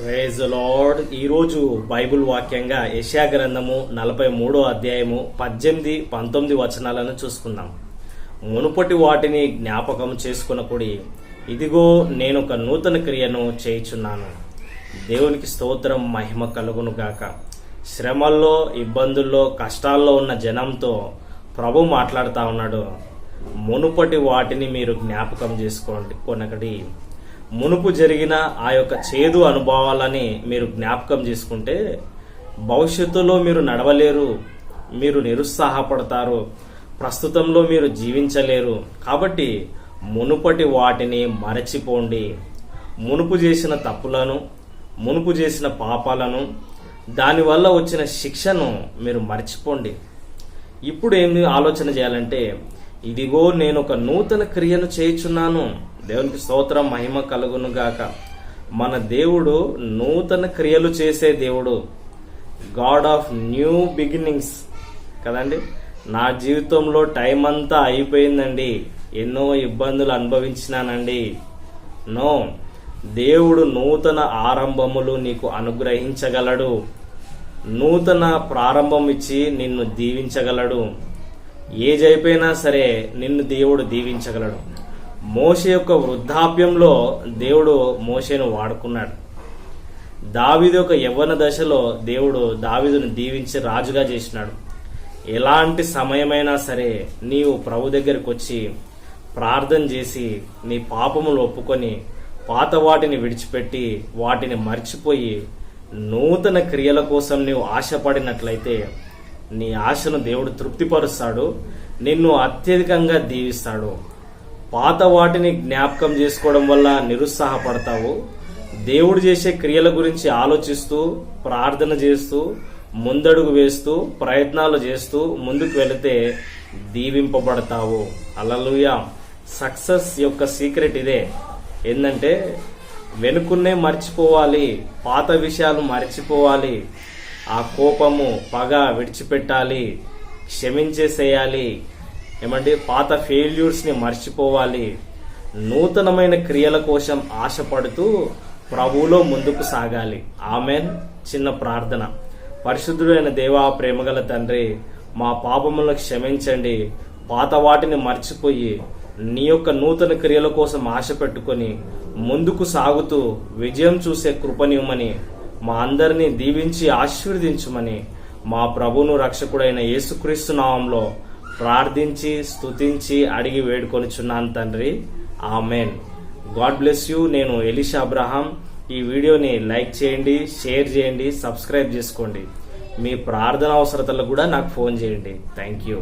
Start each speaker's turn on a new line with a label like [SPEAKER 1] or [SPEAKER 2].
[SPEAKER 1] Praise lord ఈరోజు Bible వాక్యంగా యశా గ్రంథము నలభై మూడో అధ్యాయము పద్దెనిమిది పంతొమ్మిది వచనాలను చూసుకుందాం. మునుపటి వాటిని జ్ఞాపకం చేసుకున్నప్పుడు ఇదిగో నేను ఒక నూతన క్రియను చేయుచున్నాను. దేవునికి స్తోత్రం మహిమ కలుగును గాక. శ్రమల్లో ఇబ్బందుల్లో కష్టాల్లో ఉన్న జనంతో ప్రభు మాట్లాడుతూ ఉన్నాడు. మునుపటి వాటిని మీరు జ్ఞాపకం చేసుకోండి కొనకడి. మునుపు జరిగిన ఆ యొక్క చేదు అనుభవాలని మీరు జ్ఞాపకం చేసుకుంటే భవిష్యత్తులో మీరు నడవలేరు మీరు నిరుత్సాహపడతారు ప్రస్తుతంలో మీరు జీవించలేరు. కాబట్టి మునుపటి వాటిని మరచిపోండి. మునుపు చేసిన తప్పులను మునుపు చేసిన పాపాలను దానివల్ల వచ్చిన శిక్షను మీరు మర్చిపోండి. ఇప్పుడు ఏమి ఆలోచన చేయాలంటే ఇదిగో నేను ఒక నూతన క్రియను చేయుచున్నాను. దేవునికి స్తోత్రం మహిమ కలుగును గాక మన దేవుడు నూతన క్రియలు చేసే దేవుడు. గాడ్ ఆఫ్ న్యూ బిగినింగ్స్ కదండి? నా జీవితంలో టైం అంతా అయిపోయిందండి. ఎన్నో ఇబ్బందులు అనుభవించినానండి. నో దేవుడు నూతన ఆరంభములు నీకు అనుగ్రహించగలడు. నూతన ప్రారంభం ఇచ్చి నిన్ను దీవించగలడు. ఏజ్ అయిపోయినా సరే నిన్ను దేవుడు దీవించగలడు. మోషే యొక్క వృద్ధాప్యంలో దేవుడు మోషేను వాడుకున్నాడు. దావిది యొక్క యవ్వన దశలో దేవుడు దావిదును దీవించి రాజుగా చేసినాడు. ఎలాంటి సమయమైనా సరే నీవు ప్రభు దగ్గరికి వచ్చి ప్రార్థన చేసి నీ పాపములు ఒప్పుకొని పాత వాటిని విడిచిపెట్టి వాటిని మర్చిపోయి నూతన క్రియల కోసం నీవు ఆశపడినట్లయితే నీ ఆశను దేవుడు తృప్తిపరుస్తాడు నిన్ను అత్యధికంగా దీవిస్తాడు. పాత వాటిని జ్ఞాపకం చేసుకోవడం వల్ల నిరుత్సాహపడతావు. దేవుడు చేసే క్రియల గురించి ఆలోచిస్తూ ప్రార్థన చేస్తూ ముందడుగు వేస్తూ ప్రయత్నాలు చేస్తూ ముందుకు వెళితే దీవింపబడతావు. అలలుయా సక్సెస్ యొక్క సీక్రెట్ ఇదే. ఏంటంటే వెనుకున్నే మర్చిపోవాలి పాత విషయాలు మర్చిపోవాలి ఆ కోపము పగ విడిచిపెట్టాలి క్షమించేసేయాలి ఏమంటే పాత ఫెయిల్యూర్స్ని మర్చిపోవాలి. నూతనమైన క్రియల కోసం ఆశపడుతూ ప్రభువులో ముందుకు సాగాలి. ఆమెన్. చిన్న ప్రార్థన. పరిశుద్ధుడైన దేవా ప్రేమగల తండ్రి మా పాపములను క్షమించండి. పాత వాటిని మర్చిపోయి నీ యొక్క నూతన క్రియల కోసం ఆశ పెట్టుకొని ముందుకు సాగుతూ విజయం చూసే కృపనివ్వమని మా అందరినీ దీవించి ఆశీర్వదించమని మా ప్రభును రక్షకుడైన యేసుక్రీస్తు నామంలో ప్రార్థించి స్తుతించి అడిగి వేడుకొనిచున్నాను తండ్రి. ఆమెన్. God bless you. నేను ఎలిషా అబ్రహాం. ఈ వీడియోని లైక్ చేయండి షేర్ చేయండి సబ్స్క్రైబ్ చేసుకోండి. మీ ప్రార్థన అవసరతలు కూడా నాకు ఫోన్ చేయండి. Thank you.